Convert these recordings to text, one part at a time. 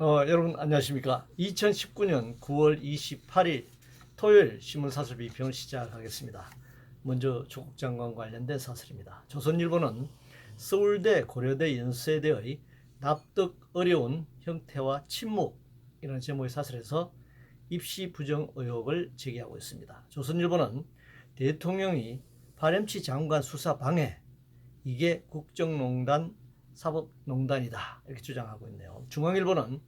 어, 여러분 안녕하십니까? 2019년 9월 28일 토요일 신문 사설 비평을 시작하겠습니다. 먼저 조국 장관 관련된 사설입니다. 조선일보는 서울대 고려대 연세대의 납득 어려운 형태와 침묵이라는 제목의 사설에서 입시 부정 의혹을 제기하고 있습니다. 조선일보는 대통령이 파렴치 장관 수사 방해 이게 국정농단 사법농단이다 이렇게 주장하고 있네요. 중앙일보는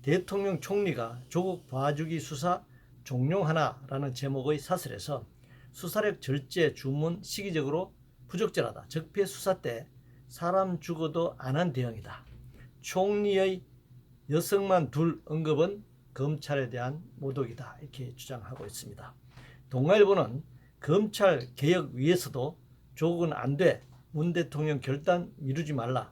대통령 총리가 조국 봐주기 수사 종용하나라는 제목의 사설에서 수사력 절제 주문 시기적으로 부적절하다. 적폐 수사 때 사람 죽어도 안 한 대응이다. 총리의 여성만 둘 언급은 검찰에 대한 모독이다. 이렇게 주장하고 있습니다. 동아일보는 검찰 개혁 위해서도 조국은 안 돼. 문 대통령 결단 미루지 말라.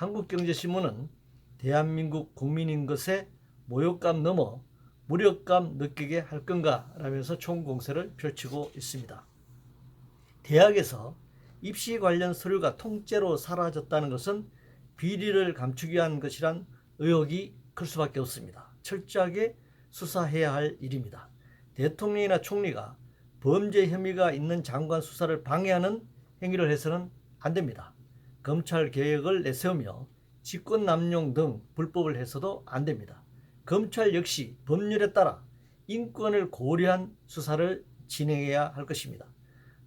한국경제신문은 대한민국 국민인 것에 모욕감 넘어 무력감 느끼게 할 건가 라면서 총공세를 펼치고 있습니다. 대학에서 입시 관련 서류가 통째로 사라졌다는 것은 비리를 감추기 위한 것이란 의혹이 클 수밖에 없습니다. 철저하게 수사해야 할 일입니다. 대통령이나 총리가 범죄 혐의가 있는 장관 수사를 방해하는 행위를 해서는 안 됩니다. 검찰 개혁을 내세우며 직권 남용 등 불법을 해서도 안 됩니다. 검찰 역시 법률에 따라 인권을 고려한 수사를 진행해야 할 것입니다.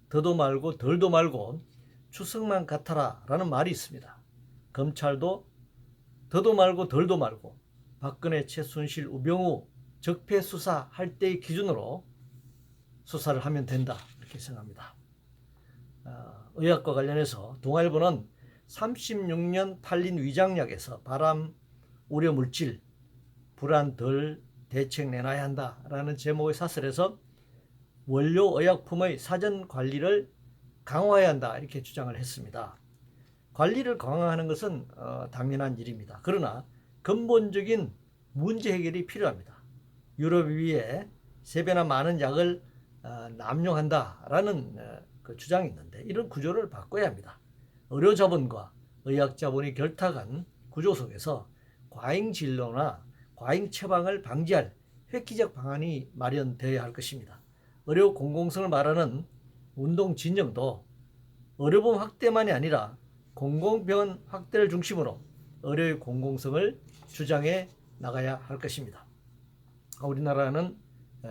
더도 말고 덜도 말고 추석만 같아라 라는 말이 있습니다. 검찰도 더도 말고 덜도 말고 박근혜, 최순실, 우병우 적폐 수사 할 때의 기준으로 수사를 하면 된다 이렇게 생각합니다. 어, 의학과 관련해서 동아일보는 36년 팔린 위장약에서 바람 우려 물질 불안 덜 대책 내놔야 한다라는 제목의 사설에서 원료 의약품의 사전 관리를 강화해야 한다 이렇게 주장을 했습니다. 관리를 강화하는 것은 어, 당연한 일입니다. 그러나 근본적인 문제 해결이 필요합니다. 유럽에 비해 세 배나 많은 약을 어, 남용한다라는 어, 그 주장이 있는데 이런 구조를 바꿔야 합니다. 의료 자본과 의학 자본이 결탁한 구조 속에서 과잉 진료나 과잉 처방을 방지할 획기적 방안이 마련되어야 할 것입니다. 의료 공공성을 말하는 운동 진영도 의료보험 확대만이 아니라 공공병원 확대를 중심으로 의료의 공공성을 주장해 나가야 할 것입니다. 우리나라는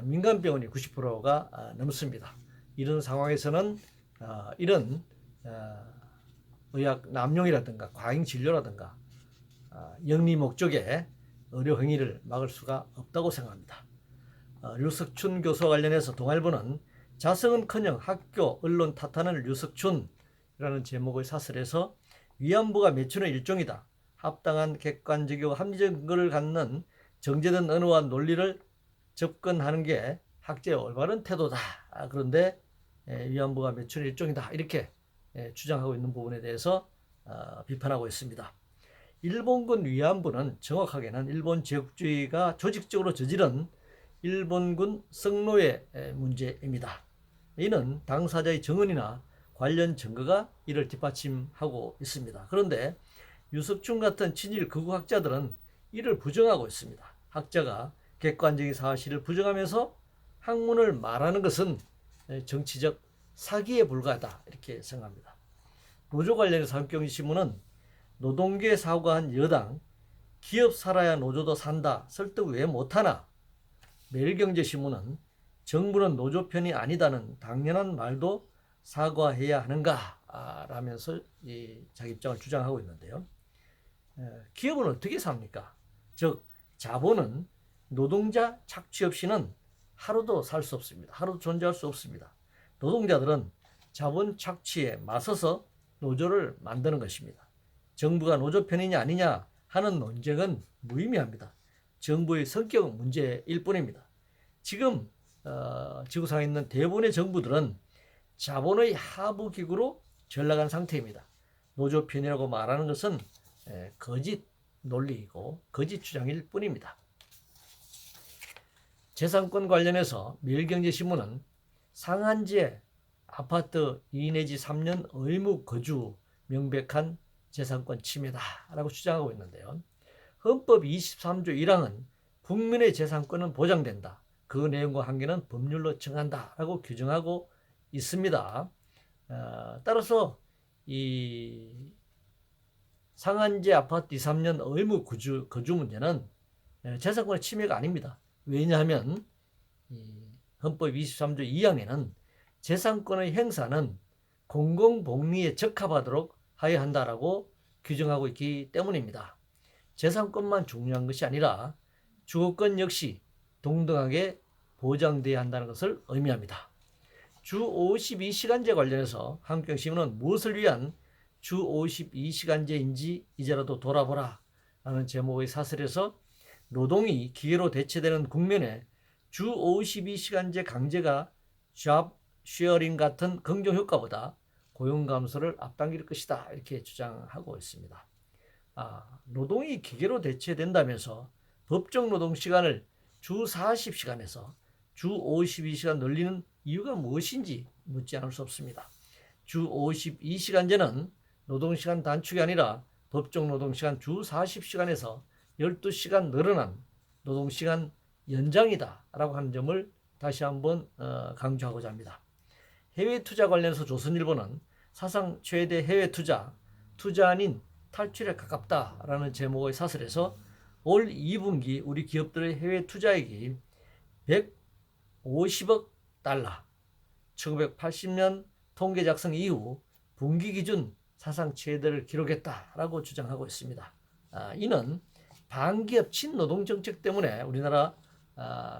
민간병원이 90%가 넘습니다. 이런 상황에서는 어, 이런 어, 의학 남용이라든가 과잉 진료라든가 어, 영리 목적의 의료 행위를 막을 수가 없다고 생각합니다. 류석춘 교수와 관련해서 동아일보는 자성은커녕 학교 언론 탓하는 류석춘이라는 제목의 사설에서 위안부가 매춘의 일종이다. 합당한 객관적이고 합리적 근거를 갖는 정제된 언어와 논리를 접근하는 게 학제의 올바른 태도다. 아, 그런데 위안부가 매춘의 일종이다. 이렇게 주장하고 있는 부분에 대해서 어, 비판하고 있습니다. 일본군 위안부는 정확하게는 일본 제국주의가 조직적으로 저지른 일본군 성노예 문제입니다. 이는 당사자의 정언이나 관련 증거가 이를 뒷받침하고 있습니다. 그런데 유석춘 같은 친일 극우학자들은 이를 부정하고 있습니다. 학자가 객관적인 사실을 부정하면서 학문을 말하는 것은 정치적 사기에 불과하다 이렇게 생각합니다. 노조 관련해서 한경신문은 노동계 사고한 여당 기업 살아야 노조도 산다 설득 왜 못하나 매일경제신문은 정부는 노조 편이 아니다는 당연한 말도 사과해야 하는가 라면서 자기 입장을 주장하고 있는데요. 기업은 어떻게 삽니까? 즉 자본은 노동자 착취 없이는 하루도 살 수 없습니다. 하루도 존재할 수 없습니다. 노동자들은 자본 착취에 맞서서 노조를 만드는 것입니다. 정부가 노조 편이냐 아니냐 하는 논쟁은 무의미합니다. 정부의 성격 문제일 뿐입니다. 지금 어, 지구상에 있는 대부분의 정부들은 자본의 하부 기구로 전락한 상태입니다. 노조 편이라고 말하는 것은 에, 거짓 논리이고 거짓 주장일 뿐입니다. 재산권 관련해서 매일경제신문은 상한제 아파트 2 내지 3년 의무 거주 명백한 재산권 침해다라고 주장하고 있는데요. 헌법 23조 1항은 국민의 재산권은 보장된다. 그 내용과 한계는 법률로 정한다라고 규정하고 있습니다. 어, 따라서 이 상한제 아파트 2, 3년 의무 거주, 거주 문제는 에, 재산권의 침해가 아닙니다. 왜냐하면 이 헌법 23조 2항에는 재산권의 행사는 공공복리에 적합하도록 하여야 한다라고 규정하고 있기 때문입니다. 재산권만 중요한 것이 아니라 주거권 역시 동등하게 보장돼야 한다는 것을 의미합니다. 주 52시간제 관련해서 한국경신문은 무엇을 위한 주 52시간제인지 이제라도 돌아보라 라는 제목의 사설에서 노동이 기계로 대체되는 국면에 주 52시간제 강제가 잡 쉐어링 같은 긍정 효과보다 고용 감소를 앞당길 것이다 이렇게 주장하고 있습니다. 아, 노동이 기계로 대체된다면서 법정 노동 시간을 주 40시간에서 주 52시간 늘리는 이유가 무엇인지 묻지 않을 수 없습니다. 주 52시간제는 노동시간 단축이 아니라 법정 노동시간 주 40시간에서 12시간 늘어난 노동시간 연장이다라고 하는 점을 다시 한번 어, 강조하고자 합니다. 해외 투자 관련해서 조선일보는 사상 최대 해외 투자, 투자 아닌 탈출에 가깝다라는 제목의 사설에서 올 2분기 우리 기업들의 해외 투자액이 150억 달러, 1980년 통계 작성 이후 분기 기준 사상 최대를 기록했다라고 주장하고 있습니다. 아, 이는 반기업 친노동 정책 때문에 우리나라 아,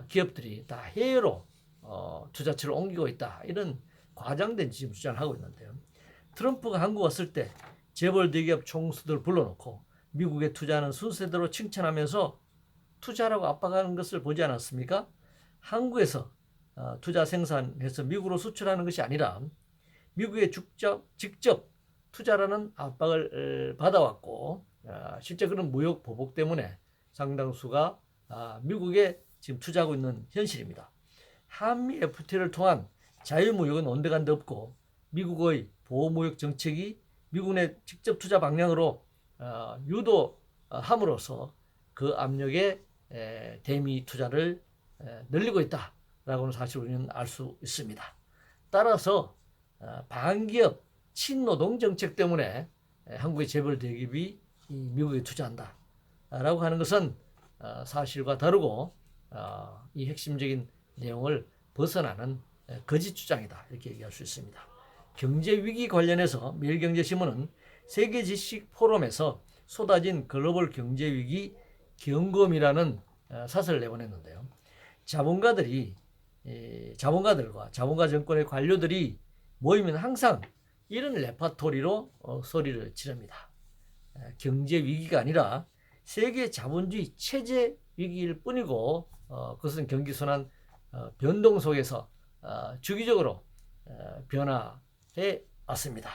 기업들이 다 해외로 어, 투자처를 옮기고 있다 이런 과장된 지금 주장을 하고 있는데요. 트럼프가 한국 왔을 때 재벌 대기업 총수들 불러놓고 미국에 투자하는 순서대로 칭찬하면서 투자라고 압박하는 것을 보지 않았습니까? 한국에서 어, 투자 생산해서 미국으로 수출하는 것이 아니라 미국에 직접, 직접 투자라는 압박을 에, 받아왔고 아, 실제 그런 무역 보복 때문에 상당수가 아, 미국에 지금 투자하고 있는 현실입니다. 한미 FTA를 통한 자유무역은 온데간데 없고 미국의 보호무역 정책이 미국 내 직접 투자 방향으로 어, 유도함으로써 그 압력에 에, 대미 투자를 에, 늘리고 있다라고는 사실 우리는 알 수 있습니다. 따라서 어, 반기업 친노동 정책 때문에 에, 한국의 재벌 대기업이 이 미국에 투자한다라고 하는 것은 어, 사실과 다르고 어, 이 핵심적인 내용을 벗어나는 에, 거짓 주장이다 이렇게 얘기할 수 있습니다. 경제 위기 관련해서 매일경제신문은 세계 지식 포럼에서 쏟아진 글로벌 경제 위기 경검이라는 어, 사설을 내보냈는데요. 자본가들이 에, 자본가들과 자본가 정권의 관료들이 모이면 항상 이런 레파토리로 어, 소리를 지릅니다. 에, 경제 위기가 아니라 세계 자본주의 체제 위기일 뿐이고 어, 그것은 경기 순환 어, 변동 속에서 어, 주기적으로 어, 변화해 왔습니다.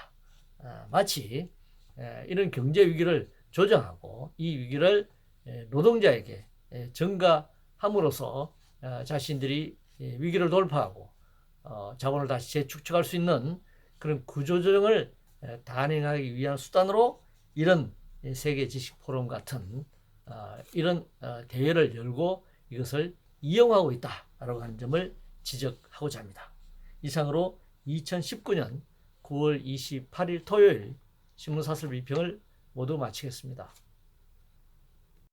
어, 마치 에, 이런 경제 위기를 조정하고 이 위기를 에, 노동자에게 에, 전가함으로써 어, 자신들이 예, 위기를 돌파하고 어, 자본을 다시 재축적할 수 있는 그런 구조조정을 에, 단행하기 위한 수단으로 이런 예, 세계 지식 포럼 같은 어, 이런 어, 대회를 열고 이것을 이용하고 있다라고 하는 점을 지적하고자 합니다. 이상으로 2019년 9월 28일 토요일 신문사설 비평을 모두 마치겠습니다.